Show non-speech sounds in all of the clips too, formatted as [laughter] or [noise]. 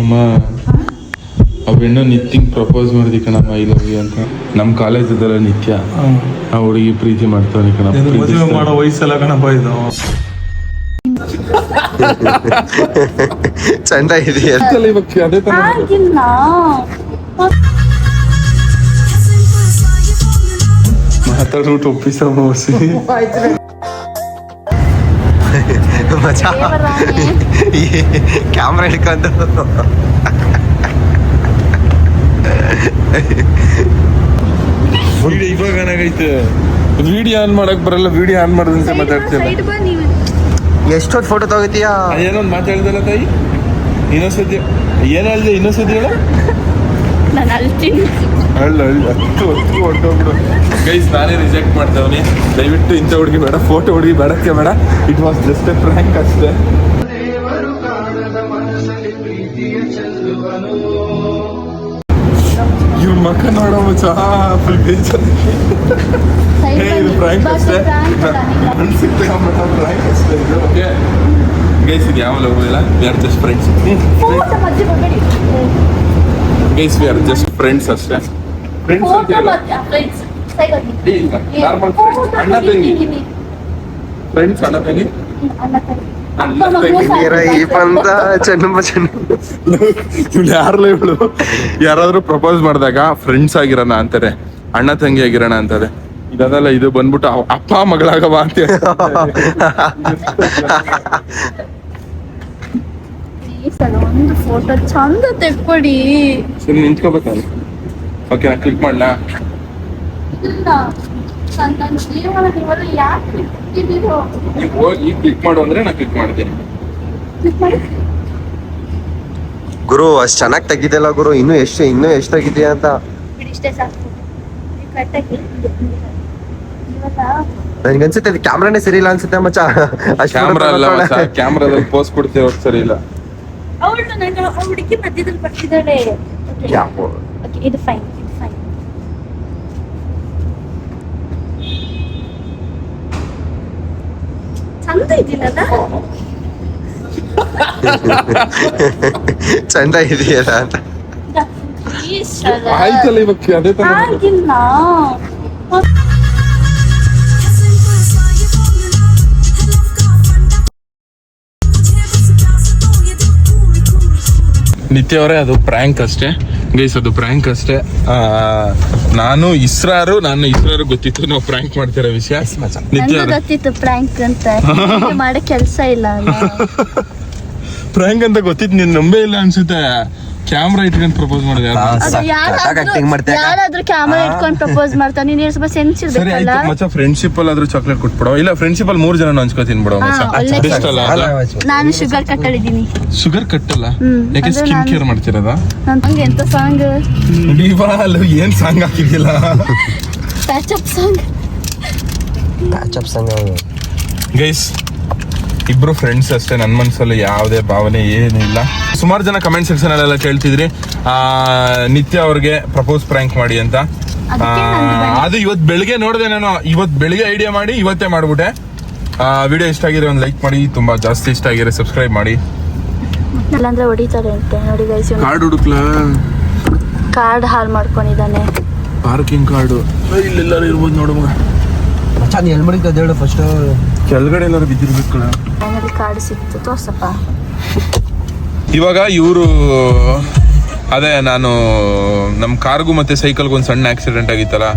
ಅಮ್ಮ ಅವೆಣ್ಣ ನಿತ್ಯಂಗ್ ಪ್ರಪೋಸ್ ಮಾಡಿದಿ ಕಣಮ್ಮ ಐ ಲವ್ ಯು ಅಂತ. ನಮ್ಮ ಕಾಲೇಜದಲ್ಲ ನಿತ್ಯ. ಆ ಹುಡುಗಿ ಪ್ರೀತಿ ಮಾಡ್ತಾನೆ ಕಣಪ್ಪ ಮದುವೆ ಮಾಡೋ ವಯಸ್ಸಲ್ಲ ಕಣಪ್ಪ ಇದು. [laughs] ಚಂದ ಇದೆಯಾ? ಅದೇ ತರ ಆಗಿಲ್ಲ ಮಾತಾಡ್ಬಿಟ್ಟು ಒಪ್ಪಿಸಮ್ಮ ಹೊಸಿ ಮಜಾ ಕ್ಯಾಮ್ರಾ ಹಿಡ್ಕೊಂಡು ವಿಡಿಯೋ ಇವಾಗ ಏನಾಗೈತೆ ವಿಡಿಯೋ ಆನ್ ಮಾಡಕ್ ಬರಲ್ಲ ವಿಡಿಯೋ ಆನ್ ಮಾಡೋದಂತೆ ಮಾತಾಡ್ತಿಲ್ಲ ನೀವು ಎಷ್ಟೊತ್ತು ಫೋಟೋ ತಗೋತೀಯಾ ಏನೊಂದು ಮಾತಾಡ್ದಲ್ಲ ತಾಯಿ ಇನ್ನೊಂದ್ಸತಿ ಏನ್ ಹೇಳಿದೆ ಇನ್ನೊಂದ್ಸತಿ ಹೇಳ ನಾನು ಅಳ್ಳ ಅಳ್ಳ ಹತ್ತು ಹತ್ತು ಹೊಟ್ಟೋಗ್ಬಿಡು ಗೈಸ್ ನಾನೇ ರಿಜೆಕ್ಟ್ ಮಾಡ್ತವನಿ. ದಯವಿಟ್ಟು ಇಂಥ ಹುಡುಗಿ ಬೇಡ ಫೋಟೋ ಹುಡುಗಿ ಬೇಡಕ್ಕೆ ಬೇಡ. It was just a prank ಅಷ್ಟೇ. ಇವ್ರ ಮಕ್ಕ ನೋಡೋ ಚಹಾ ಫುಲ್ ಬೇಜಾರು. ಹೇ, ಇದು prank ಅಷ್ಟೇ. ಅನ್ಸುತ್ತೆ ಫ್ರ್ಯಾಂಕ್ ಅಷ್ಟೇ ಇದು. ಓಕೆ ಗೈಸ್ ಇದು ಯಾವ ಲವ್ ಇಲ್ಲ we are just friends guys we are just friends ಅಷ್ಟೇ. ಫ್ರೆಂಡ್ಸ್ ನಾರ್ಮಲ್ ಫ್ರೆಂಡ್ಸ್ ಅಣ್ಣ ತಂಗಿ. ಫ್ರೆಂಡ್ಸ್ ಅಣ್ಣ ತಂಗಿ. ಯಾರಲ್ಲ ಇವಳು ಯಾರಾದ್ರೂ ಪ್ರಪೋಸ್ ಮಾಡಿದಾಗ ಫ್ರೆಂಡ್ಸ್ ಆಗಿರೋಣ ಅಂತಾರೆ. ಅಣ್ಣ ತಂಗಿ ಆಗಿರೋಣ ಅಂತಾರೆ. ಇದಾದಲ್ಲ ಇದು ಬಂದ್ಬಿಟ್ಟು ಅಪ್ಪ ಮಗಳಾಗವ ಅಂತ ಒಂದು ಫೋಟೋ ಚಂದ ತೆಕ್ಕೊಡಿ ನಿಂತ್ಕೋಬೇಕಾದ್ರೆ? ನಿಂತ್ಕೋಬೇಕಲ್ಲ ಓಕೆ ನಾ ಕ್ಲಿಕ್ ಮಾಡ್ಲಾ? ನೀವು ಹೋಗಿ ಕ್ಲಿಕ್ ಮಾಡು ಅಂದ್ರೆ ನಾ ಕ್ಲಿಕ್ ಮಾಡ್ತೀನಿ. ಕ್ಲಿಕ್ ಮಾಡಿ. ಗುರು ಅಷ್ಟ್ ಚೆನ್ನಾಗಿ ತೆಗಿದೆಲ್ಲ ಗುರು? ಇನ್ನು ಎಷ್ಟು ಇನ್ನು ಎಷ್ಟು ತೆಗಿದೀಯ ಅಂತ ನನ್ಗನ್ಸುತ್ತೆ ಅದು ಕ್ಯಾಮ್ರಾನೇ ಸರಿ ಇಲ್ಲ ಅನ್ಸುತ್ತೆ ಮಚ್ಚ. ಅಷ್ಟ್ ಕ್ಯಾಮ್ರಾ ಅಲ್ಲ photo ಕ್ಯಾಮ್ರಾದಲ್ಲಿ ಪೋಸ್ಟ್ ಕೊಡ್ತೀವಿ ಸರಿ ಇಲ್ಲ. ಅವಳು ನನ್ನ ಹುಡುಗಿ ಮಧ್ಯದಲ್ಲಿ ಬರ್ತಿದ್ದಾಳೆ. ಇದು ಫೈನ್ ಇದು ಫೈನ್ ಚಂದ ಇದ್ದೀನಲ್ಲ [laughs] ಚಂದ ಇದೆಯಲ್ಲ ಅಂತ. ಆಯ್ತಲ್ಲ ಅದೇ ತರ ಆಗಿಲ್ಲ ನಿತ್ಯ ಅವರೇ ಅದು ಪ್ರ್ಯಾಂಕ್ ಅಷ್ಟೇ. ಗೈಸ್ ಅದು ಪ್ರ್ಯಾಂಕ್ ಅಷ್ಟೇ. ಆ, ನಾನು ಇಸ್ರಾರು ನಾನು ಇಸ್ರಾರು ಗೊತ್ತಿತ್ತು ನಾವು ಪ್ರ್ಯಾಂಕ್ ಮಾಡ್ತಿರೋ ವಿಷಯ. ನಿತ್ಯ ಗೊತ್ತಿತ್ತು ಪ್ರ್ಯಾಂಕ್ ಅಂತ. ಮಾಡೋ ಕೆಲಸ ಇಲ್ಲ ಪ್ರಾಂಕ್ ಪ್ರ್ಯಾಂಕ್ [laughs] ಅಂತ ಗೊತ್ತಿತ್ತು ನಿನ್ ನಂಬೇ ಇಲ್ಲ ಅನ್ಸುತ್ತೆ. ಕ್ಯಾಮ್ರಾ ಇಟ್ಕೊಂಡು ಪ್ರಪೋಸ್ ಮಾಡಿದೆ ಯಾರು? ಅದು ಸಖತ್ತಾಗಿ acting ಮಾಡ್ತೀಯ ಅಕ್ಕ. ಯಾರಾದ್ರೂ ಕ್ಯಾಮರಾ ಇಟ್ಕೊಂಡು ಪ್ರಪೋಸ್ ಮಾಡ್ತಾನೆ ನೀನು ಸ್ವಲ್ಪ ಸೆನ್ಸ್ ಸರಿ ಇರ್ಬೇಕಲ್ಲ ಆಯ್ತು. ಮಚ್ಚ ಫ್ರೆಂಡ್ಶಿಪ್ ಅಲ್ಲಿ ಆದ್ರೂ ಚಾಕ್ಲೇಟ್ ಕೊಟ್ಬಿಡೋ? ಇಲ್ಲ ಫ್ರೆಂಡ್ಶಿಪ್ ಅಲ್ಲಿ ಮೂರ್ ಜನ ಹಂಚ್ಕೋತೀನಿ ಬಿಡೋ ಹಾ, ಒಳ್ಳೆ ಬೆಸ್ಟ್ ಅಲ್ಲ ನಾನು ಶುಗರ್ ಕಟ್ಟಳಿದ್ದೀನಿ ಶುಗರ್ ಕಟ್ಟಲ್ಲ ಹ್ಮ್, ಯಾಕೆ ಅದು ಸ್ಕಿನ್ ನಾನು- ಕೇರ್ ಮಾಡ್ತಿರೋದಾ? ಎಂತ ಸಾಂಗ್ ಡಿವಾಲ್ ಏನ್ ಸಾಂಗ್ ಹಾಕಿದಿಲ್ಲ ಪ್ಯಾಚ್ ಅಪ್ ಸಂಗ ಗೈಸ್ ಇಬ್ರು ಫ್ರೆಂಡ್ಸ್ ಅಷ್ಟೇ ನನ್ನ ಮನಸ್ಸಲ್ಲಿ ಯಾವುದೇ ಭಾವನೆ ಏನಿಲ್ಲ ಸುಮಾರು ಜನ ಕಮೆಂಟ್ ಸೆಕ್ಷನ್ ಅಲ್ಲೆಲ್ಲ ಕೇಳ್ತಿದ್ರಿ. ಆ, ನಿತ್ಯ ಅವ್ರಿಗೆ ಪ್ರಪೋಸ್ ಪ್ರ್ಯಾಂಕ್ ಮಾಡಿ ಅಂತ. ಅದು ಇವತ್ತು ಬೆಳಿಗ್ಗೆ ನೋಡಿದೆ ನಾನು. ಇವತ್ತು ಬೆಳಿಗ್ಗೆ ಐಡಿಯಾ ಮಾಡಿ ಇವತ್ತೇ ಮಾಡ್ಬಿಟ್ಟೆ. ವಿಡಿಯೋ ಇಷ್ಟ ಆಗಿದೆ ಒಂದು ಲೈಕ್ ಮಾಡಿ ತುಂಬಾ ಜಾಸ್ತಿ ಇಷ್ಟ ಆಗಿದೆ ಸಬ್ಸ್ಕ್ರೈಬ್ ಮಾಡಿ. ಇಲ್ಲಾಂದ್ರೆ ಹೊಡಿತಾರೆ ಅಂತೆ. ನೋಡಿ ಗೈಸ್ ಕಾರ್ಡ್ ಹುಡುಕ್ಲಾ? ಕಾರ್ಡ್ ಹಾಲ್ ಮಾಡ್ಕೊಂಡಿದ್ದಾನೆ. ಪಾರ್ಕಿಂಗ್ ಕಾರ್ಡು ಇಲ್ಲೆಲ್ಲಾರು ಇರ್ಬೋದು ನೋಡು ನೀ ಎಲ್ಲಿ ಮಡಿಕ ಹೇಳು ಫಸ್ಟ್ ಕೆಳಗಡೆ ಎಲ್ಲರೂ ಬಿದ್ದಿರ್ಬೇಕು ಕಣ ಫೈನಲಿ ಕಾರ್ಡ್ ಸಿಕ್ತು ತೋರ್ಸಪ್ಪ. ಇವಾಗ ಇವರು ಅದೇ ನಾನು ನಮ್ಮ ಕಾರ್ಗೂ ಮತ್ತೆ ಸೈಕಲ್ಗೂ ಒಂದು ಸಣ್ಣ ಆಕ್ಸಿಡೆಂಟ್ ಆಗಿತ್ತಲ್ಲ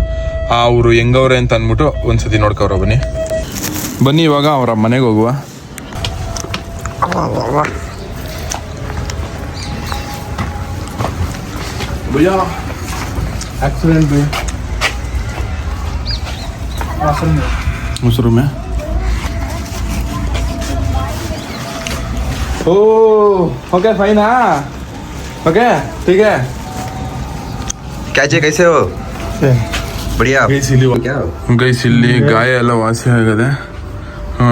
ಅವರು ಹೆಂಗವ್ರೆ ಅಂತ ಅಂದ್ಬಿಟ್ಟು ಒಂದ್ಸತಿ ನೋಡ್ಕವ್ರ ಬನ್ನಿ. ಬನ್ನಿ ಇವಾಗ ಅವರ ಮನೆಗೆ ಹೋಗುವ. ಆಕ್ಸಿಡೆಂಟ್ मुसरू में ओ ओके फाइन हाँ ओके ठीक है ಕ್ಯಾಚೆ ಕೈಸೆ ಹೋ ಬಡಿಯಾ ಗೈಸ್ ಇಲ್ಲಿ ಗೈಸ್ ಇಲ್ಲಿ ಗಾಯ ಎಲ್ಲ ವಾಸಿ ಆಗದೆ ಆ,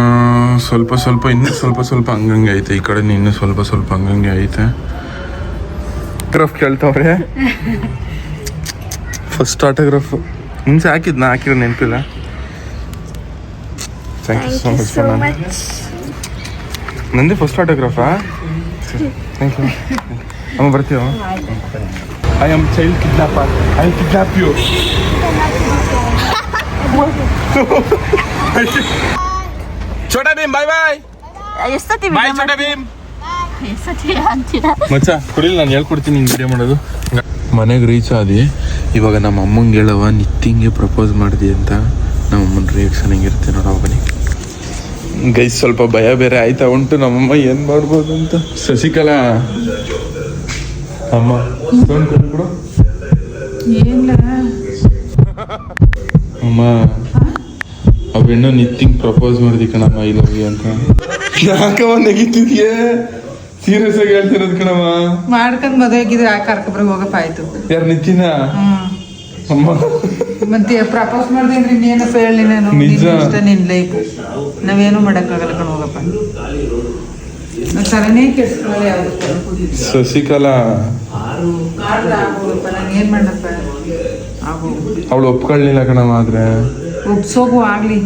ಸ್ವಲ್ಪ ಸ್ವಲ್ಪ ಇನ್ನೂ ಸ್ವಲ್ಪ ಸ್ವಲ್ಪ ಹಂಗಂಗೆ ಐತೆ ಈ ಕಡೆ ಇನ್ನೂ ಸ್ವಲ್ಪ ಸ್ವಲ್ಪ ಹಂಗಂಗೆ ಐತೆ ಆಟೋಗ್ರಾಫ್ ಕೇಳ್ತಾವ್ರೆ ಫಸ್ಟ್ ಆಟೋಗ್ರಾಫ್ [laughs] ಮುಂಚೆ ಹಾಕಿದ್ನ ಹಾಕಿರೋ ನೆನಪಿಲ್ಲ Thank you so much so much ನಂದೇ ಫಸ್ಟ್ ಆಟೋಗ್ರಾಫಾ ಥ್ಯಾಂಕ್ ಯು ಅಮ್ಮ ಬರ್ತೀವ I am child kidnapper I kidnap you Chhota Bheem bye bye ಎಷ್ಟೊತ್ತಿ bye ಎಷ್ಟೊತ್ತಿ ಅಂತೀರಾ? ಮಚ್ಚ ಕುಡಿಲ್ ನಾನು ಹೇಳ್ಕೊಡ್ತೀನಿ ಹಿಂಗೆ ವಿಡಿಯೋ ಮಾಡೋದು. ಮನೆಗೆ ರೀಚ್ ಆದಿ. ಇವಾಗ ನಮ್ಮ ಅಮ್ಮಂಗೆ ಹೇಳವ ನಿತ್ತಿಂಗೆ ಪ್ರಪೋಸ್ ಮಾಡಿದಿ ಅಂತ. ನಮ್ಮ ಅಮ್ಮನ ರಿಯಾಕ್ಷನ್ ಹೆಂಗಿರುತ್ತೆ ನೋಡೋ ಬನ್ನಿ ಗೈಸ್ ಸ್ವಲ್ಪ ಭಯ ಬೇರೆ ಆಯ್ತಾ? ಉಂಟು ನಮ್ಮಮ್ಮ ಏನು ಮಾಡ್ಬೋದು ಅಂತ? ಶಶಿಕಲಾ. ಅಮ್ಮ. ಅಮ್ಮ ಆ ಹೆಣ್ಣು ನಿತ್ತಿಂಗ್ ಪ್ರಪೋಸ್ ಮಾಡಿದಿ ಕಣಮ್ಮ ಐ ಲವ್ ಯು ಅಂತ. ಯಾಕಮ್ಮ ನೆಗಿತಿದ್ಯೆ? ಸೀರಿಯಸ್ ಆಗಿ ಹೇಳ್ತಿರೋದು ಕಣಮ್ಮ. ಮಾಡ್ಕೊಂಡ್ ಮದುವೆ ಆಗಿದ್ರೆ ಆ ಕರ್ಕೊಬ್ರಿಗೆ ಹೋಗಪ್ಪ ಆಯ್ತು. ಯಾರು ನಿತ್ತಿನ ಮತ್ತೆ ಪ್ರಪೋಸ್ ಮಾಡ್ದೇನ್ರಿ ನೀನು ಹೇಳಿ ನಾನು ನಿಜ. ಇಷ್ಟ ನಿನ್ ಲೈಫ್ ನಾವೇನು ಮಾಡಕ್ಕಾಗಲ್ಲ ಕಣ ಹೋಗಪ್ಪ ತಲೆನೇ ಕೆಡ್ಸ್ಕೊಳ್ಳಲ್ಲ ಯಾವ್ದು ಶಶಿಕಲಾ ಏನ್ ಮಾಡಪ್ಪ? ಅವಳು ಒಪ್ಕೊಳ್ಳಿಲ್ಲ ಕಣವ ಆದ್ರೆ. ಒಪ್ಸೋಗು ಆಗ್ಲಿ.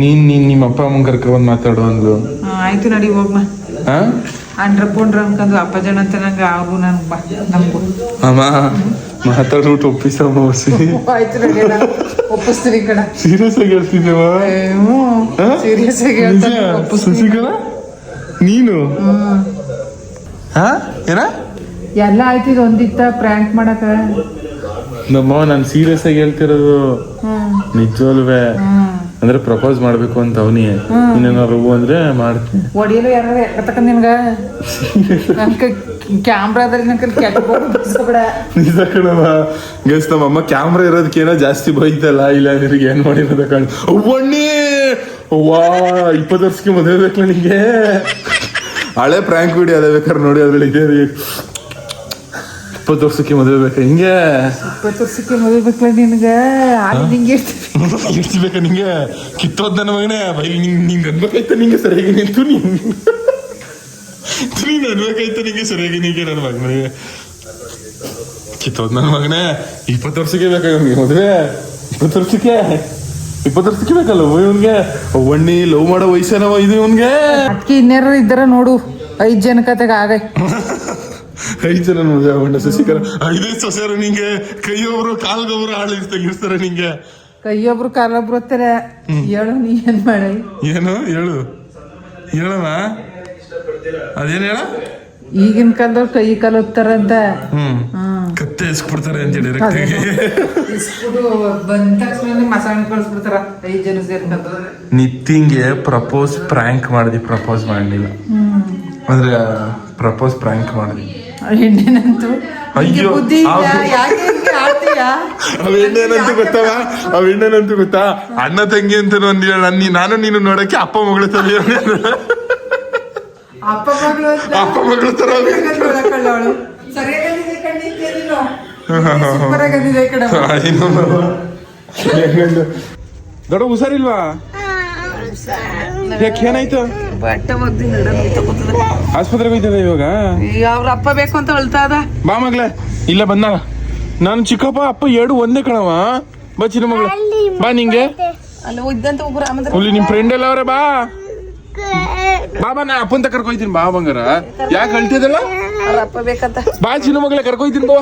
ನೀನ್ ನೀನ್ ನಿಮ್ಮ ಅಪ್ಪ ಅಮ್ಮನ್ ಕರ್ಕೊಂಡ್ ಮಾತಾಡು ಅಂದ್ಲು. ಆಯ್ತು ನಡಿ ಹೋಗ್ಮ. ಅಂಡ್ರಪ್ಪ ಅಂಡ್ರ ಅನ್ಕೊಂಡು ಅಪ್ಪ ಜನ ಅಂತ ನಂಗೆ ಆಗು ನನ್ಗೆ ಬಾ ನಮ್ಗೂ ಅಮ್ಮ. ಮಾತಾಡ್ಬಿಟ್ಟು ಒಪ್ಪಿಸಮ್ಮ ಒಸಿ ಆಯ್ತು ಒಪ್ಪಿಸ್ತೀನಿ ಕಣ. ಸೀರಿಯಸ್ ಆಗಿ ಹೇಳ್ತಿದ್ದೇವ ಸೀರಿಯಸ್ ಆಗಿ ಶಶಿಕಲಾ? ನೀನು? ಹಾ? ಏನ? ಎಲ್ಲ ಆಯ್ತು ಇದು ಒಂದಿತ್ತ ಪ್ರ್ಯಾಂಕ್ ಮಾಡಕ ನಮ್ಮ ನಾನು ಸೀರಿಯಸ್ ಆಗಿ ಹೇಳ್ತಿರೋದು ನಿಜವಲ್ವೇ? ಅಂದ್ರೆ ಪ್ರಪೋಸ್ ಮಾಡ್ಬೇಕು ಅಂತ ಅವನಿ ಇನ್ನೇನಾರು ಅಂದ್ರೆ ಮಾಡ್ತೀನಿ. ಒಡಿಯಲು ಯಾರು ಎತ್ತಕ ನಿನ್ಗ? [laughs] ನಿಜ ಕಣವ ಗೈಸ್ ಕ್ಯಾಮ್ರಾ ಇರೋದಕ್ಕೇನೋ ಜಾಸ್ತಿ ಬೈತಲ್ಲ ಇಲ್ಲ ನಿನಗೆ ಏನ್ ಮಾಡಿರೋದ ಕಣ್. ಅವ್ವಣ್ಣಿ! ವಾ ಇಪ್ಪತ್ತು ವರ್ಷಕ್ಕೆ ಮದುವೆ ಬೇಕು ನನಗೆ ಹಳೆ ಪ್ರ್ಯಾಂಕ್ ವಿಡಿಯೋ ಅದೇ ಬೇಕಾದ್ರೆ ನೋಡಿ ಅದ್ರಲ್ಲಿ ಇದೆ ಇಪ್ಪತ್ತು ವರ್ಷಕ್ಕೆ ಮದುವೆ ಬೇಕಾ ಹಿಂಗೆ? ಇಪ್ಪತ್ತು ವರ್ಷಕ್ಕೆ ಮದುವೆ ಬೇಕಲ್ಲ ನಿನ್ಗೆ? ನಿಂಗೆ ಇರ್ತೀವಿ [laughs] ಬೇಕಾ ನಿಂಗೆ? ಕಿತ್ತೋದ್ ನನ್ನ ಮಗನೇ. ಬೈ ನಿಂಗೆ ನಿಂಗೆ ಅನ್ಬೇಕಾಯ್ತ ನಿಂಗೆ ಸರಿಯಾಗಿ ನಿಂತು ನೀನು ನೀನು ಅನ್ಬೇಕಾಯ್ತ ನಿಂಗೆ ಸರಿಯಾಗಿ ನಿಂಗೆ ನನ್ನ ಮಗನಿಗೆ ಕಿತ್ತೋದ್ ನನ್ನ ಮಗನೇ ಇಪ್ಪತ್ತು ವರ್ಷಕ್ಕೆ ಬೇಕಾಗ ಮದುವೆ? ಇಪ್ಪತ್ತು ವರ್ಷಕ್ಕೆ? ಇಪ್ಪತ್ತು ವರ್ಷಕ್ಕೆ ಬೇಕಲ್ಲ ಇವನ್ಗೆ? ಒಣ್ಣಿ ಲವ್ ಮಾಡೋ ವಯಸ್ಸೇನವ ಇದು ಇವನ್ಗೆ? ಅದಕ್ಕೆ ಇನ್ಯಾರು ಇದ್ದಾರ ನೋಡು ಐದ್ ಜನ ಕತೆಗೆ ಆಗ. ಐದು ಜನ ನೋಡಿದೆ ಅವಣ್ಣ ಶಶಿಕರ ಐದೈದು ಸೊಸೆಯರು ನಿಂಗೆ ಕೈಯೊಬ್ರು ಕಾಲ್ಗೊಬ್ರು ಹಾಳು ತೆಗಿಸ್ತಾರೆ ನಿಂಗೆ. ಕೈಯೊಬ್ರು ಕಾಲೊಬ್ರು ಹತ್ತಾರೆ ಹೇಳು ನೀ ಏನ್ ಮಾಡಿ? ಏನು? ಹೇಳು. ಹೇಳವ ಅದೇನ್ ಹೇಳ? ಈಗಿನ ಕಾಲದವ್ರು ಕೈ ಕಾಲು ಹೋಗ್ತಾರಂತ ಹ್ಮ್. ಕತ್ತೆ ಎಸ್ಬಿಡ್ತಾರೆ ಅಂತ ಡೈರೆಕ್ಟ್ ಆಗಿ. ಇಸ್ಬಿಟ್ಟು ಬಂದ ತಕ್ಷಣ ಮಸಾಣ ಕಳಿಸ್ಬಿಡ್ತಾರ. ಐದು ಜನ ಸೇರ್ಕೊಂಡು. ನಿತ್ತಿಂಗೆ ಪ್ರಪೋಸ್ ಪ್ರ್ಯಾಂಕ್ ಮಾಡಿದಿ ಪ್ರಪೋಸ್ ಮಾಡಲಿಲ್ಲ. ಅಂದ್ರೆ ಪ್ರಪೋಸ್ ಪ್ರ್ಯಾಂಕ್ ಮಾಡಿದಿ. ಹೆಣ್ಣೇನಂತೂ? ಅಯ್ಯೋ, ಬುದ್ಧಿ ಯಾಕೆ ಆಡ್ತೀಯಾ? ಅವ್ ಹೆಣ್ಣೇನಂತೂ ಗೊತ್ತವ ಅವ್ ಗೊತ್ತಾ? ಅಣ್ಣ ತಂಗಿ ಅಂತ ಒಂದ್ ನಾನು ನೀನು ನೋಡಕ್ಕೆ ಅಪ್ಪ ಮಗಳ ತಂಗಿ ಅಪ್ಪ ಮಗಳು ಅಂತ ಅಪ್ಪ ಮಗಳು ತರ ಅವಳು ಸರಿಯಾಗಿದೆ ಕಣ್ಣಿದ್ದೇನಿಲ್ಲ ಸೂಪರ್ ಆಗಿದ್ದೆ ಕಡೆ? ದೊಡ್ಡ ಹುಷಾರಿಲ್ವಾ? ಯಾಕೆ ಏನಾಯ್ತು? ಬಟ್ಟೆ ಒಗ್ದಿ ಆಸ್ಪತ್ರೆಗೆ ಹೋಯ್ತದ ಇವಾಗ? ಅವ್ರ ಅಪ್ಪ ಬೇಕು ಅಂತ ಅಳ್ತಾ ಅದ ಬಾ ಮಗ್ಲೆ ಇಲ್ಲ ಬಂದ. ನಾನು ಚಿಕ್ಕಪ್ಪ ಅಪ್ಪ ಎರಡು ಒಂದೇ ಕಣವ ಬಾ ಚಿನ್ನ ಮಗಳು. ಬಾ ನಿಂಗೆ. ಅಲ್ಲಿ ಇದ್ದಂತ ನಿಮ್ ಫ್ರೆಂಡ್ ಎಲ್ಲ ಅವ್ರೆ ಬಾ. ಬಾ ಬಾ ನಾ ಅಪ್ಪಂತ ಕರ್ಕೊಯ್ತೀನಿ ಬಾ ಬಂಗಾರ. ಯಾಕೆ ಅಳ್ತಿದಲ್ಲ? ಅಪ್ಪ ಬೇಕಂತ? ಬಾ ಚಿನ್ನು ಮಗಳೇ ಕರ್ಕೊಯ್ತೀನಿ ಬಾ.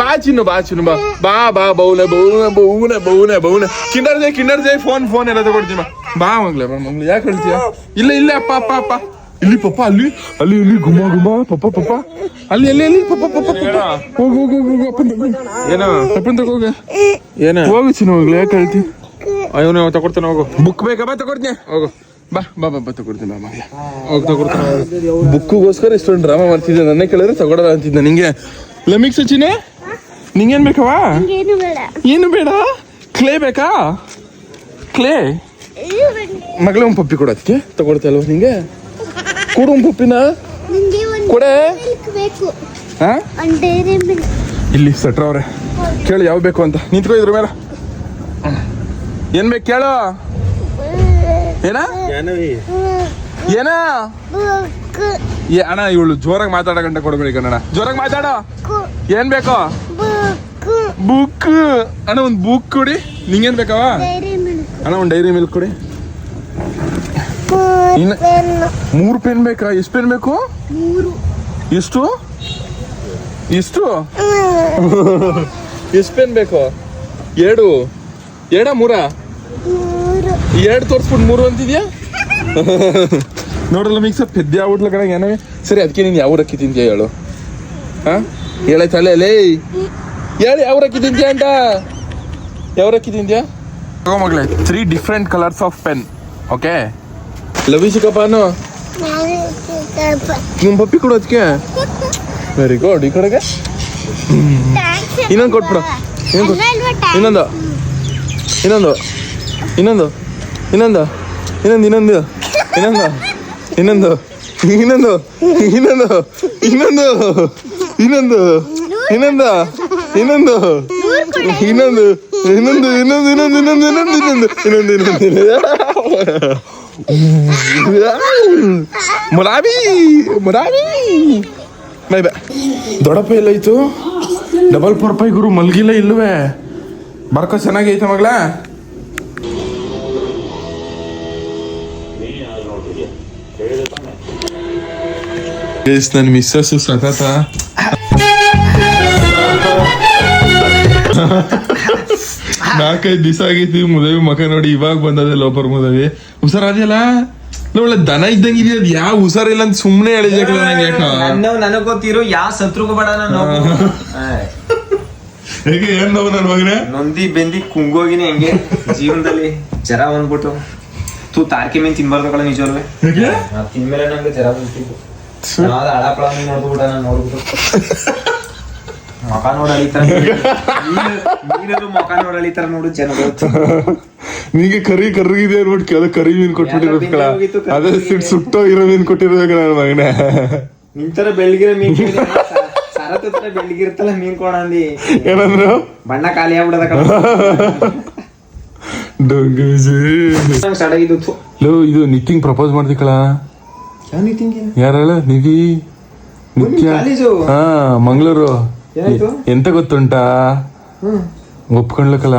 ಬಾ ಚಿನ್ನು ಬಾ ಚಿನ್ನು ಬಾ. ಬಾ ಬಾ ಬೌನೆ ಬೌನೆ ಬೌನೆ ಬೌನೆ ಬೌನೆ kinder joy kinder joy phone phone ಎಲ್ಲ ತಗೊಳ್ತೀನಿ ಬಾ. ಮಂಗ್ಲೆ ಮಗ್ಲೆ ಬಾ ಮಂಗ್ಲೆ ಯಾಕೆ ಹೇಳ್ತೀಯ ಇಲ್ಲ ಇಲ್ಲ ಅಪ್ಪ ಅಪ್ಪ ಅಪ್ಪ. ಇಲ್ಲಿ ಪಪ್ಪ ಅಲ್ಲಿ ಅಲ್ಲಿ ಇಲ್ಲಿ ಗುಮ್ಮ ಗುಮ್ಮ ಪಪ್ಪ ಪಪ್ಪ. ಅಲ್ಲಿ ಎಲ್ಲಿ ಎಲ್ಲಿ ಪಪ್ಪ ಪಪ್ಪ ಪಪ್ಪ. ಹೋಗು ಹೋಗು ಹೋಗು ಅಪ್ಪನ ಏನೋ? ಅಪ್ಪನ ತಗೋಗ ಹೋಗು. ಏನ? ಹೋಗು ಚಿನ್ನ ಮಗ್ಲೆ ಯಾಕೆ ಹೇಳ್ತಿ ಅವನು ತಗೊಡ್ತಾನೆ ಹೋಗು. ಬುಕ್ ಬೇಕಾ ಬಾ ತಗೊಡ್ತೀನಿ. ಹೋಗು. ಬಾ ಬಾ ಬಾ ತಗೊಡ್ತೀನಿ ಹೋಗಿ ತಗೊಡ್ತಾನೆ ಇಷ್ಟೊಂದು ಡ್ರಾಮಾ ಮಾಡ್ತಿದ್ದೆ ನನ್ನ ಕೇಳಿದ್ರೆ ತಗೊಡಲ್ಲ ಅಂತಿದ್ದೆ. ನಿಂಗೆ ಲಮಿಕ್ ಸಚಿನೆ? ನಿಂಗೇನ್ ಬೇಕವಾ ಏನು ಬೇಡ? ಕ್ಲೇ ಬೇಕಾ? ಕ್ಲೇ. ಮಗಳ ಒಂದು ಪಪ್ಪಿ ಕೊಡೋದಕ್ಕೆ ತಗೊಳ್ತಾ ಅಲ್ವ ನಿಂಗೆ? ಕೊಡು ಒಂದು ಪಪ್ಪಿನ. ನಿಂಗೆ ಕೊಡೆ. ಇಲ್ಲಿ ಸಟ್ರವ್ರೆ ಕೇಳಿ ಯಾವ ಬೇಕು ಅಂತ. ನಿಂತ್ಕೋ ಇದ್ರ ಮೇಲೆ. ಏನ್ ಬೇಕು ಕೇಳು. ಏನ ಏನ? ಬುಕ್ ಏ ಅಣ್ಣ ಇವಳು ಜೋರಾಗಿ ಮಾತಾಡೋ ಗಂಟೆ ಕೊಡ್ಬೇಡಿ ಕನ್ನಡ ಜೋರಾಗಿ ಮಾತಾಡೋ? ಏನ್ ಬೇಕು? ಬುಕ್. ಬುಕ್ ಅಣ್ಣ ಒಂದು ಬುಕ್ ಕೊಡಿ. ನಿಂಗೇನ್ ಬೇಕವ? ಡೈರಿ ಮಿಲ್ಕ್ ಅಣ್ಣ ಒಂದು ಡೈರಿ ಮಿಲ್ಕ್ ಕೊಡಿ. ಇನ್ನು- ಪೆನ್ ಮೂರು ಪೆನ್ ಬೇಕಾ? ಎಷ್ಟು ಪೆನ್ ಬೇಕು? ಮೂರು ಎಷ್ಟು ಎಷ್ಟು ಎಷ್ಟು ಪೆನ್ ಬೇಕು? ಎರಡು. ಎರಡ ಮೂರ? ಎರಡು ತೋರಿಸ್ಬಿಟ್ಟು ಮೂರು ಅಂತಿದ್ಯಾ? [laughs] ನೋಡಲ್ಲ ಮಿಕ್ಸ ಪೆದ್ದ ಆಗ್ಬಿಟ್ಲ ಕಡೆ ಏನೇ ಸರಿ ಅದಕ್ಕೆ ನೀನು ಯಾವ ಅಕ್ಕಿ ತಿಂತೀಯ ಹೇಳು? ಹಾ? ಹೇಳೈತಲ್ಲ ಲೇ ಹೇಳಿ ಯಾವ ಅಕ್ಕಿ ತಿಂತೀಯ ಅಂತ? ಯಾವ ಅಕ್ಕಿ ತಿಂತೀಯ ಮಗಳೇ three different colours of pen okay Lavi ಸಿಕ್ಕಪ್ಪನು ನಿಮ್ಮ ಪಪ್ಪಿ ಕೊಡು ಅದಕ್ಕೆ ವೆರಿ ಗುಡ್ ಈ ಕಡೆಗೆ? ಇನ್ನೊಂದು ಕೊಟ್ಬಿಡು. ಇನ್ನೊಂದು ಕೊಟ್ಟು ಇನ್ನೊಂದು. ಇನ್ನೊಂದು. ಇನ್ನೊಂದು. ಇನ್ನೊಂದು ಇನ್ನೊಂದು ಇನ್ನೊಂದು ಇನ್ನೊಂದು ಇನ್ನೊಂದು ಇನ್ನೊಂದು ಇನ್ನೊಂದು ಇನ್ನೊಂದು ಇನ್ನೊಂದು ಇನ್ನೊಂದು ಇನ್ನೊಂದು ಇನ್ನೊಂದು ಇನ್ನೊಂದು ಇನ್ನೊಂದು ಇನ್ನೊಂದು ಇನ್ನೊಂದು ಇನ್ನೊಂದು ಇನ್ನೊಂದು ಇನ್ನೊಂದು ಮುಲಾಬಿ ಮುಲಾಬಿ ಬೈ ಬೈ ದೊಡ್ಡಪ್ಪ ಎಲ್ಲೈತು ಡಬಲ್ ಫೋರ್ ಫೈ ಗುರು ಮಲ್ಗಿಲ್ಲ ಇಲ್ವೇ ಬರ್ಕೋ ಚೆನ್ನಾಗೈತೆ ಮಗಳ ನನ್ನ ಮಿಸ್ಸಸ್ ಸತತ ನಾಲ್ಕೈದು ದಿವಸ ಆಗೈತಿ ಮುದವಿ ಮಕ ನೋಡಿ ಇವಾಗ ಬಂದದೆ ಲೋಪರ್ ಮುದವಿ ಹುಷಾರಾದ್ಯಲ್ಲ ಒಳ್ಳೆ ದನ ಇದ್ದಂಗಿದೆ ಅದು ಯಾವ ಹುಷಾರಿಲ್ಲ ಅಂತ ಸುಮ್ಮನೆ ಹೇಳಿದೆ ನಂಗೆ ಯಾಕ ನನಗ್ ಗೊತ್ತಿರೋ ಯಾವ ಸತ್ರುಗೂ ಬೇಡ ನಾನು ಹೇಗೆ ಏನ್ ನೋವು ನನ್ನ ಮಗನೇ ನೊಂದಿ ಬೆಂದಿ ಕುಂಗೋಗಿನಿ ಹೆಂಗೆ ಜೀವನದಲ್ಲಿ ಜರ ಬಂದ್ಬಿಟ್ಟು ತೂ ತಾರ್ಕಿ ಮೀನ್ ತಿನ್ಬಾರ್ದು ಕಳ ನಿಜವಲ್ವೇ ಹೇಗೆ ನಾವ್ ತಿನ್ಮೇಲೆ ನಂಗೆ ಜರ ಬಂದಿತ್ತು ನಾವ್ ಹಳಪಳ ನೋಡ್ಬಿಟ್ಟ ನಾನು ನೋಡ್ಬಿಟ್ಟು ಮಕ ನೋಡ್ ಅಳಿತಾರ ನೀರು ಮಕ ನೋಡ್ ಅಳಿತಾರ ನೋಡು ಜನಗಳು ನಿಂಗೆ ಕರಿ ಕರ್ಗಿದೆ ಅನ್ಬಿಟ್ಟು ಕೆಲ ಕರಿ ಮೀನ್ ಕರಿ ಅದೇ ಸಿಟ್ ಸುಟ್ಟೋ ಇರೋ ಮೀನ್ ಕೊಟ್ಟಿರೋದಕ್ಕೆ ನನ್ನ ಮಗನೇ ನಿಂತರ ಬೆಳಗಿರ ಮೀನ್ ಕೇಳಿದ್ರೆ ಸರತ್ ಹತ್ರ ಬೆಳ್ಗಿರ್ತಲ್ಲ ಮೀನ್ ಕೊಡ ಅಂದಿ ಏನಂದ್ರು ಬಣ್ಣ ಖಾಲಿ ಆಗ್ಬಿಡದ ಕಣ ಡೊಂಗೇಜಿ ನಂಗೆ ಸಡಗಿದ್ದು ಥು. ಲೋ ಇದು ನಿತಿಂಗ್ ಪ್ರಪೋಸ್ ಮಾಡ್ದಿಕಳ ಯಾರಲ್ಲ? ಯಾರ ಹೇಳ ನಿಧಿ ನಿತ್ಯ? ಹಾ ಮಂಗಳೂರು? ಎಂತ ಗೊತ್ತುಂಟಾ? ಒಪ್ಕೊಂಡ್ಲಕ್ಕಲ್ಲ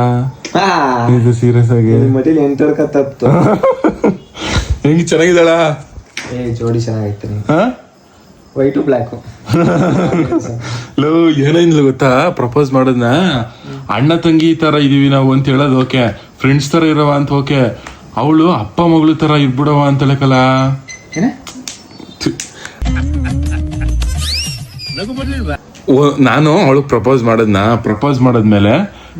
ಇದು ಸೀರಿಯಸ್ ಆಗಿ. [laughs] ಹೆಂಗ್ ಚೆನ್ನಾಗಿದ್ದಾಳ? ಏ ಜೋಡಿ ಚೆನ್ನಾಗೈತೆ ವೈಟು ಬ್ಲ್ಯಾಕು ಲೋ ಏನಿಲ್ಲ ಗೊತ್ತಾ? ಪ್ರಪೋಸ್ ಮಾಡದ್ನ. ಅಣ್ಣ ತಂಗಿ ತರ ಇದೀವಿ ನಾವು ಅಂತ ಹೇಳೋದು ಓಕೆ ಫ್ರೆಂಡ್ಸ್ ತರ ಇರವ ಅಂತ ಓಕೆ ಅವಳು ಅಪ್ಪ ಮಗಳು ತರ ಇರ್ಬಿಡವ ಅಂತ ಹೇಳಕಲ್ಲ? ನಾನು ಅವಳು ಪ್ರಪೋಸ್ ಮಾಡೋದ್ನ ಪ್ರಪೋಸ್ ಮಾಡದ್ಮೇಲೆ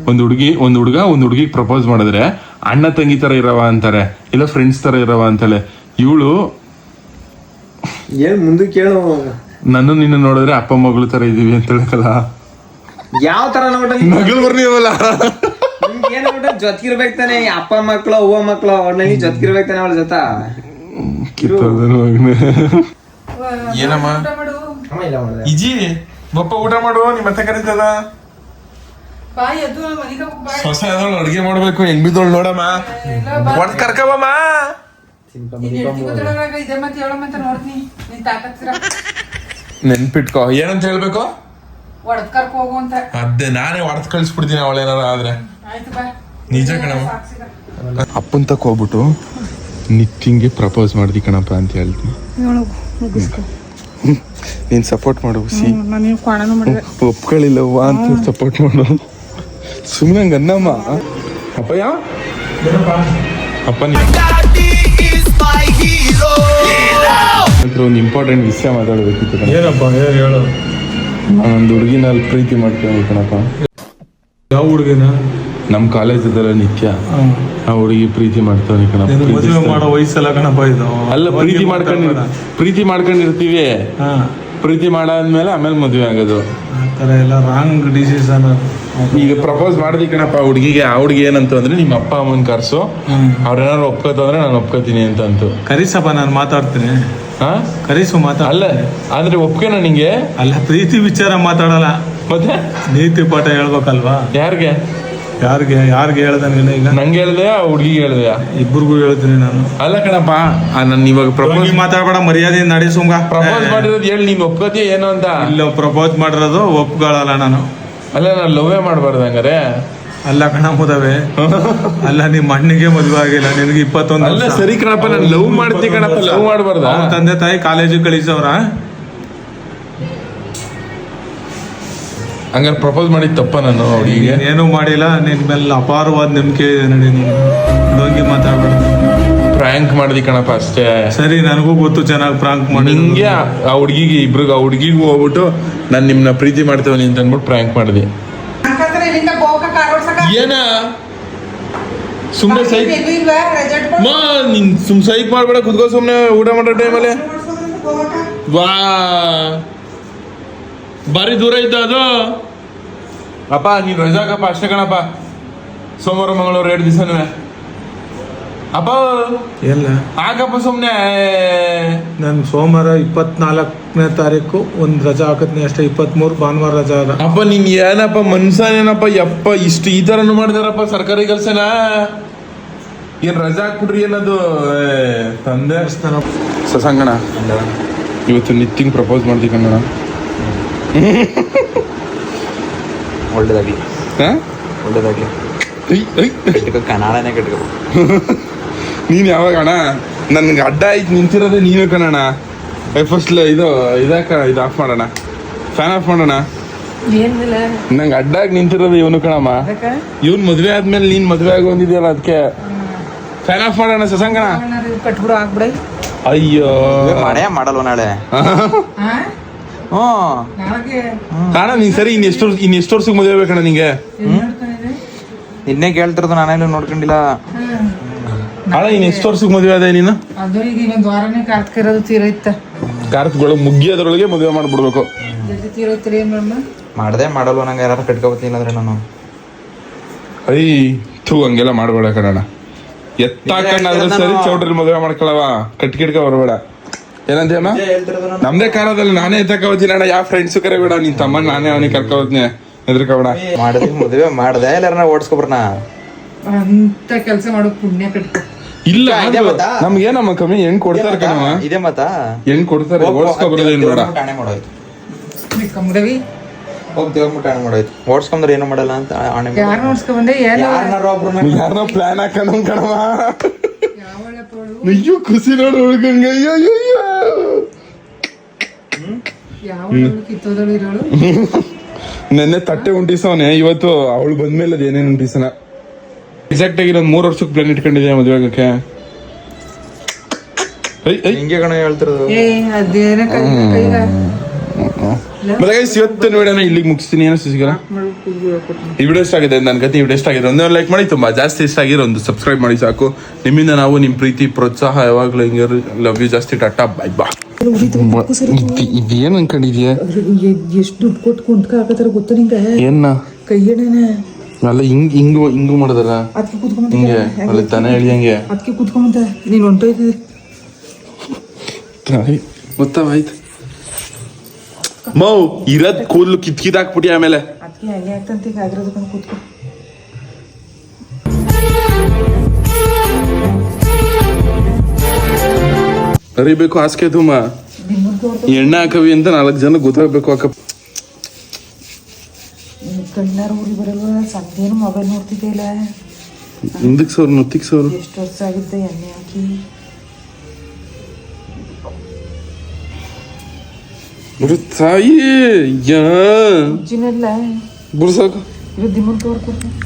ಒಂದ್ ಹುಡುಗಿ ಒಂದ್ ಹುಡುಗ ಒಂದ್ ಹುಡುಗಿಗೆ ಪ್ರಪೋಸ್ ಮಾಡಿದ್ರೆ ಅಣ್ಣ ತಂಗಿ ತರ ಇರವ ಅಂತಾರೆ ಇಲ್ಲ ಫ್ರೆಂಡ್ಸ್ ತರ ಇರವ ಅಂತಾಳೆ ಇವಳು ಏನ್ ಮುಂದೆ ಕೇಳು. ನನ್ನ ನಿನ್ನ ನೋಡಿದ್ರೆ ಅಪ್ಪ ಮಗಳು ತರ ಇದೀವಿ ಅಂತ ಹೇಳಕಲ್ಲ? ಯಾವ ತರ ನೋಡ ಮಗಳು ನೋಡ ಜೊತೆಗಿರ್ಬೇಕು ತಾನೆ ಅಪ್ಪ ಮಕ್ಳು ಅವ್ವ ಮಕ್ಳು ಅವ್ರನ್ನ ಜೊತೆಗಿರ್ಬೇಕು ತಾನೆ ಅವ್ರ ಜೊತೆ? ಏನಮ್ಮ? ಇಜಿ ಬಪ್ಪ ಊಟ ಮಾಡು ನಿಮ್ಮ ಮತ್ತೆ ಕರೀತದ ಹೊಸ ಯಾವ್ದಾಳು ಅಡ್ಗೆ ಮಾಡ್ಬೇಕು ಹೆಂಗ್ ಬಿದ್ದೋಳು ನೋಡಮ್ಮ? ಒಟ್ ಕರ್ಕವಮ್ಮ ನೆನ್ಪಿಟ್ಕೋ ಏನಂತ ಹೇಳ್ಬೇಕು? ಹೋಗು ಅಂತ. ಅದೇ ನಾನೇ ಹೊಡೆದ್ ಕಳಿಸ್ಬಿಡ್ತೀನಿ ಅವಳೇನಾರ ಆದ್ರೆ. ಆಯ್ತು ಬಾ. ನಿಜ ಕಣಮ್ಮ. ಅಪ್ಪನ್ ತಕ್ಕ ಹೋಗ್ಬಿಟ್ಟು ನಿತ್ಯಂಗೆ ಪ್ರಪೋಸ್ ಮಾಡ್ದಿ ಕಣಪ್ಪ ಅಂತ ಹೇಳ್ತೀನಿ ನೀನ್ ಸಪೋರ್ಟ್ ಮಾಡು ಸಿ. ನಾನು ಕೊಣನು ಮಾಡಿದೆ. ಒಪ್ಕೊಳ್ಳಿಲ್ಲವ್ವ ಅಂತ ಸಪೋರ್ಟ್ ಮಾಡು. ಸುಮ್ಮನೆ ಹಂಗ ಅನ್ನಮ್ಮ. ಅಪ್ಪಯ್ಯ? ಅಪ್ಪ ನೀ ಒಂದು ಇಂಪಾರ್ಟೆಂಟ್ ವಿಷಯ ಮಾತಾಡಬೇಕಿತ್ತು ಏನಪ್ಪ? ಏನ್ ಹೇಳು. ನಾನೊಂದು ಹುಡುಗಿನ ಅಲ್ಲಿ ಪ್ರೀತಿ ಮಾಡ್ಕೊಂಡು ಕಣಪ್ಪ ಯಾವ ಹುಡುಗಿನ? ನಮ್ಮ ಕಾಲೇಜದಲ್ಲ ನಿತ್ಯ. ಆ ಹುಡುಗಿ ಪ್ರೀತಿ ಮಾಡ್ತಾನೆ ಕಣಪ್ಪ. ಮದುವೆ. ಮಾಡೋ ವಯಸ್ಸೆಲ್ಲ ಕಣಪ್ಪ ಇದು. ಅಲ್ಲ ಪ್ರೀತಿ ಮಾಡ್ಕೊಂಡು ಪ್ರೀತಿ ಮಾಡ್ಕೊಂಡಿರ್ತೀವಿ ಹಾ. ಪ್ರೀತಿ ಮಾಡಾದ್ಮೇಲೆ ಆಮೇಲೆ ಮದುವೆ ಆಗೋದು. ಆ ಥರ ಎಲ್ಲ ರಾಂಗ್ ಡಿಸಿಷನ್ ಈಗ ಪ್ರಪೋಸ್ ಮಾಡಿದಿ ಕಣಪ್ಪ ಆ ಹುಡುಗಿಗೆ. ಆ ಹುಡುಗಿ ಏನಂತ ಅಂದ್ರೆ ನಿಮ್ಮ ಅಪ್ಪ ಅಮ್ಮನ ಕರ್ಸು. ಅವ್ರೇನಾರು ಒಪ್ಕೋತಂದ್ರೆ ನಾನು ಒಪ್ಕೋತೀನಿ ಅಂತಂತು. ಕರೀಸಪ್ಪ ನಾನು ಮಾತಾಡ್ತೀನಿ. ಕರೀಸು ಮಾತಾಡ ಅಲ್ಲ ಅಂದ್ರೆ ಒಪ್ಕೆನ ನಿಂಗೆ? ಅಲ್ಲ ಪ್ರೀತಿ ವಿಚಾರ ಮಾತಾಡಲ್ಲ. ಮತ್ತೆ? ನೀತಿ ಪಾಠ ಹೇಳ್ಬೇಕಲ್ವಾ? ಯಾರಿಗೆ? ಯಾರಿಗೆ ಯಾರಿಗೆ ಹೇಳ್ದೆ ನೀನು ಈಗ? ನಂಗೆ ಹೇಳ್ದೆ ಆ ಹುಡುಗಿಗೆ ಹೇಳ್ದೆ ಇಬ್ಬರಿಗೂ ಹೇಳ್ತೀನಿ ನಾನು. ಅಲ್ಲ ಕಣಪ್ಪ ನಾನು ಇವಾಗ ಪ್ರಪೋಸ್ ಮಾತಾಡಬೇಡ ಮರ್ಯಾದೆ ನಡಿ ಸುಮ್ಗ. ಪ್ರಪೋಸ್ ಮಾಡಿರೋದು ಹೇಳಿ ನೀನ್ ಒಪ್ಕೋತಿ ಏನು ಅಂತ? ಇಲ್ಲ ಪ್ರಪೋಸ್ ಮಾಡಿರೋದು ಒಪ್ಕೊಳ್ಳಲ್ಲ ನಾನು. ಅಲ್ಲ ನಾನು ಲವ್ವೇ ಮಾಡಬಾರ್ದು ಹಂಗಾರೆ. ಅಲ್ಲ ಕಣ ಮುದವೆ. ಅಲ್ಲ ನಿಮ್ ಮಣ್ಣಿಗೆ ಮದುವೆ ಆಗಿಲ್ಲ ನಿನ್ಗೆ ಇಪ್ಪತ್ತೊಂದು ಅಲ್ಲ ವರ್ಷ. ಸರಿ ಕಣಪ್ಪ ನಾನು ಲವ್ ಮಾಡ್ತಿ ಕಣಪ್ಪ ಲವ್ ಮಾಡಬಾರ್ದ? ಅವ್ನ್ ತಂದೆ ತಾಯಿ ಕಾಲೇಜಿಗೆ ಕಳಿಸವ್ರ? ಹಂಗಾರೆ ಪ್ರಪೋಸ್ ಮಾಡಿದ್ ತಪ್ಪ ನಾನು ಹುಡುಗಿಗೆ ಏನೂ ಮಾಡಿಲ್ಲ ನಿನ್ ಮೇಲೆ ಅಪಾರವಾದ ನಂಬಿಕೆ ಇದೆ ನೋಡಿ ನೀನು. ಡೋಂಗಿ ಮಾತಾಡ್ಬೇಡ. ಪ್ರ್ಯಾಂಕ್ ಮಾಡಿದಿ ಕಣಪ್ಪ ಅಷ್ಟೇ. ಸರಿ ನನಗೂ ಗೊತ್ತು ಚೆನ್ನಾಗಿ ಪ್ರಾಂಕ್ ಮಾಡಿ ನಿಂಗೆ ಆ ಹುಡುಗಿಗೆ ಇಬ್ರಿಗೆ ಆ ಹುಡುಗಿಗೆ ಹೋಗ್ಬಿಟ್ಟು ನಾನು ನಿಮ್ಮನ್ನ ಪ್ರೀತಿ ಮಾಡ್ತೇವೆ ಅಂತ ಅಂದ್ಬಿಟ್ಟು ಪ್ರ್ಯಾಂಕ್ ಮಾಡಿದೆ. ಏನ? ಸುಮ್ಮನೆ ಸೈಕ್ ಮಾ ನಿನ್ ಸುಮ್ ಸೈಕ್ ಮಾಡ್ಬೇಡ ಕುತ್ಕೋ ಸುಮ್ಮನೆ ಊಟ ಮಾಡೋ ಟೈಮಲ್ಲಿ ವಾ. ಬಾರಿ ದೂರ ಇದ್ದ ಅದು. ಅಪ್ಪ ನೀನ್ ರಜಾಕಪ್ಪ ಅಷ್ಟೇ ಕಣಪ್ಪ. ಸೋಮವಾರ ಮಂಗಳವಾರ ಎರಡು ದಿವಸನೂ. ಅಪ್ಪ ಎಲ್ಲ. ಆಗಪ್ಪ ಸುಮ್ಮನೆ ನಾನು ಸೋಮವಾರ ಇಪ್ಪತ್ನಾಲ್ಕನೇ ತಾರೀಕು ಒಂದು ರಜಾ ಹಾಕತ್ನಿ ಅಷ್ಟೇ ಇಪ್ಪತ್ಮೂರು ಭಾನುವಾರ ರಜಾ ಅದ. ಅಪ್ಪ ನೀನ್ ಏನಪ್ಪ ಮನ್ಸನೇನಪ್ಪ ಯಪ್ಪ ಇಷ್ಟು ಈ ತರನು ಮಾಡಿದಾರಪ್ಪ ಸರ್ಕಾರಿ ಕೆಲ್ಸನ? ಏನ್ ರಜಾ ಹಾಕ್ಬಿಡ್ರಿ ಏನದು ತಂದೆ. ಸಸಂಗಣ ಇವತ್ತು ನಿತಿನ್ ಪ್ರಪೋಸ್ ಮಾಡ್ದಿ ಕಣ್ಣ ಒಳ್ಳೇದಾಗ್ಲಿ. ಹಾಂ? ಒಳ್ಳೇದಾಗ್ಲಿ. ಐ, ಐ. ಕಟ್ಕೋ ಕನ್ನಡನೇ ಕಟ್ಕೋ ನೀನ್ ಯಾವಾಗ ಅಣ್ಣ? ನನ್ಗೆ ಅಡ್ಡ ಆಯ್ತು ನಿಂತಿರೋದೆ ನೀನು ಕಣಣ್ಣ. ಫಸ್ಟ್ ಇದು ಇದಾಕ ಇದು ಆಫ್ ಮಾಡೋಣ. ಫ್ಯಾನ್ ಆಫ್ ಮಾಡೋಣ. ನಂಗೆ ಅಡ್ಡಾಗಿ ನಿಂತಿರೋದು ಇವನು ಕಣಮ್ಮ. ಅದಕ್ಕೆ ಇವನ್ ಮದ್ವೆ ಆದ್ಮೇಲೆ ನೀನ್ ಮದ್ವೆ ಆಗೋಂದಿದ್ಯಲ್ಲ ಅದಕ್ಕೆ ಫ್ಯಾನ್ ಆಫ್ ಮಾಡೋಣ ಸಸಂಗಣ ಕಟ್ಬಿಡು ಅಯ್ಯೋ. ಮಾಡೇ ಮಾಡಲ್ವ ನಾಳೆ. ಹಾ [laughs] ಹ್ಞೂ. ಕಾಣ ನೀನ್ ಸರಿ ಇನ್ ಎಷ್ಟು ಇನ್ ಎಷ್ಟು ವರ್ಷಕ್ಕೆ ಮದುವೆ ಬೇಕಣ್ಣ ನಿಂಗೆ? ನಿನ್ನೆ ಕೇಳ್ತಿರೋದು ನಾನೇನು ನೋಡ್ಕೊಂಡಿಲ್ಲ. ಅಣ್ಣ ನೀನು ಎಷ್ಟು ವರ್ಷಕ್ಕೆ ಮದುವೆ ಅದೇ ನೀನು ಅದು ಈಗ ಇನ್ನೊಂದು ವಾರನೇ ಕಾರ್ತಿರೋದು ತೀರೈತ ಕಾರ್ತ್ಗಳು ಮುಗಿಯೋದ್ರೊಳಗೆ ಮದುವೆ ಮಾಡ್ಬಿಡ್ಬೇಕು. ಜಲ್ದಿ ತೀರೈತ್ರಿ ಏನ್ ಮಾಡಮ್ಮ ಮಾಡ್ದೆ ಮಾಡಲ್ವ ನಂಗೆ ಯಾರು ಅಂದ್ರೆ ನಾನು. ಐ ಥೂ ಹಂಗೆಲ್ಲ ಮಾಡ್ಬೇಡ ಕಣಣ್ಣ. ಎತ್ತಾಕಣ್ಣಾದ್ರೂ ಸರಿ ಚೌಟ್ರಿ ಮದುವೆ ಮಾಡ್ಕೊಳವ. ಕಟ್ಕಿಡ್ಕ ಬರಬೇಡ. ಏನಂತೀಯಮ್ಮ ನಮ್ದೇ ಕಾಲದಲ್ಲಿ ನಾನೇ ಎತ್ತಕ ಹೋಗ್ತೀನಿ ಅಣ್ಣ ಯಾವ ಫ್ರೆಂಡ್ಸ್ ಕರಿಬೇಡ ನಿನ್ ತಮ್ಮ ನಾನೇ ಅವನಿಗೆ ಕರ್ಕೊ ಹೋಗ್ತೀನಿ ಹೆದರ್ಕೋಬೇಡ. ಮಾಡಿದೆ ಮದುವೆ ಮಾಡ್ದೆ. ಎಲ್ಲಾರ ಓಡಿಸ್ಕೊಬ್ರಣ ಅಂತ ಕೆಲಸ ಮಾಡೋ ಪುಣ್ಯ ಕಟ್ಕೊ. ಇಲ್ಲ ಇದೇ ಏನಮ್ಮ ಕಮ್ಮಿ? ಹೆಂಗ್ ಕೊಡ್ತಾರೆ ಕಣವ ಇದೇ ಮತ ಹೆಂಗ್ ಕೊಡ್ತಾರೆ ಓಡಿಸ್ಕೊಬರೋದೇನ್ ಬೇಡ. ಠಾಣೆ ಮಾಡೋಯ್ತು. ಕಂಬಡವಿ ಹೋಗಿ ದೇವ್ರ ಠಾಣೆ ಮಾಡೋಯ್ತು. ಓಡಿಸ್ಕೊಂಡ್ರೆ ಏನೂ ಮಾಡಲ್ಲ ಅಂತ ಆಣೆ ಯಾರು ನೋಡ್ಸ್ಕೊ ಬಂದೆ ಏನು ಯಾರನ್ನಾರು ಒಬ್ರನ್ನ ಯಾರನ್ನ ಪ್ಲಾನ್ ಹಾಕೋಣ ಕಣವ ಅಯ್ಯೋ ಖುಷಿ ನೋಡು ಹುಡ್ಗಂಗೆ. ಅಯ್ಯೋ ಅಯ್ಯೋ ಅಯ್ಯೋ. ಯಾವಳು ಕಿತ್ತೋದಳು ಇರೋಳು? [laughs] ನೆನ್ನೆ ತಟ್ಟೆ ಉಂಟಿಸವನೆ ಇವತ್ತು ಅವಳು ಬಂದ್ಮೇಲೆ ಅದೇನೇನು ಏನೇನು ಉಂಟಿಸನ ಎಕ್ಸಾಕ್ಟ್ ಆಗಿ ಒಂದು ಮೂರು ವರ್ಷಕ್ಕೆ ಪ್ಲಾನ್ ಇಟ್ಕೊಂಡಿದ್ದೆ ಮದುವೆ ಆಗಕ್ಕೆ ಹಿಂಗೆ ಕಣ ಹೇಳ್ತಿರೋದು. ಏ ಅದೇನ ಕೈ ಕೈಗ ಮತ್ತೆ guys, ಇವತ್ತಿನ ವಿಡಿಯೋನ ಇಲ್ಲಿಗೆ ಮುಗಿಸ್ತೀನಿ. ಏನೋ ಸುಸಿಗರ ಈ ವಿಡಿಯೋ ಇಷ್ಟ ಆಗಿದೆ ನನ್ನ ಗತಿ ವಿಡಿಯೋ ಇಷ್ಟ ಆಗಿದೆ. ಒಂದೇ ಲೈಕ್ ಮಾಡಿ ತುಂಬಾ ಜಾಸ್ತಿ ಇಷ್ಟ ಆಗಿರೋ ಒಂದು ಸಬ್ಸ್ಕ್ರೈಬ್ ಮಾಡಿ ಸಾಕು. ನಿಮ್ಮಿಂದ ನಾವು ನಿಮ್ಮ ಪ್ರೀತಿ ಪ್ರೋತ್ಸಾಹ ಯಾವಾಗಲೂ ಹಿಂಗೆ ಲವ್ ಯು ಜಾಸ್ತಿ ಟಾಟಾ ಬೈ ಬಾ ಇದೇನು ಅನ್ಕೊಂಡಿದ್ಯಾ ಎಷ್ಟು ದುಡ್ಡು ಕೊಟ್ಟು ಕುಂಟ್ಕ ಹಾಕತ್ತಾರ ಗೊತ್ತ ನಿಂಗೆ? ಏನ ಅಲ್ಲ ಹಿಂಗ್ ಹಿಂಗು ಹಿಂಗು ಮಾಡಿದಾರ ಅದಕ್ಕೆ ಕುತ್ಕೊಂಡ್ ಹಿಂಗೆ ಅಲ್ಲಿ ತಾನೇ ಹೇಳಿ ಹಂಗೆ. ಅದಕ್ಕೆ ಕುತ್ಕೊಂಡ್ ನೀನು ಹೊಂಟೋಯ್ತಿದ್ದೆ ಗೊತ್ತಾವಾಯ್ತು. ಮೌ ಇರದ್ ಕೂದ್ಲು ಕಿತ್ ಕಿತ್ ಹಾಕ್ಬಿಟ್ಟಿ ಆಮೇಲೆ. ಅದಕ್ಕೆ ಹಂಗೆ ಆಗ್ತಂತ ಈಗ ಆಗಿರೋದಕ್ಕೆ ಕುತ್ಕೊ. ಅರಿಬೇಕು ಹಾಸಿಗೆ ತುಂಬ ಎಣ್ಣೆ ಹಾಕವಿ ಅಂತ ನಾಲ್ಕು ಜನ ಗೊತ್ತಾಗ್ಬೇಕು ಅಕ್ಕ. ಕಣ್ಣಾರು ಊರಿಗೆ ಬರಲ್ವ? ಸಂಜೆನು ಮೊಬೈಲ್ ನೋಡ್ತಿದ್ದೆ ಇಲ್ಲ. ಹಿಂದಕ್ಕೆ ಸರ್ ಮತ್ತಿಗೆ ಸರ್? ಎಷ್ಟು ವರ್ಷ ಆಗಿದ್ದೆ ಎಣ್ಣೆ ಹಾಕಿ? ತಾಯಿ ಯಾ? ಬಿಡ್ಸಾಕ ಇದು ದಿಮ್ಮನ್ ತೋರ್ಕೊಡ್ತೀನಿ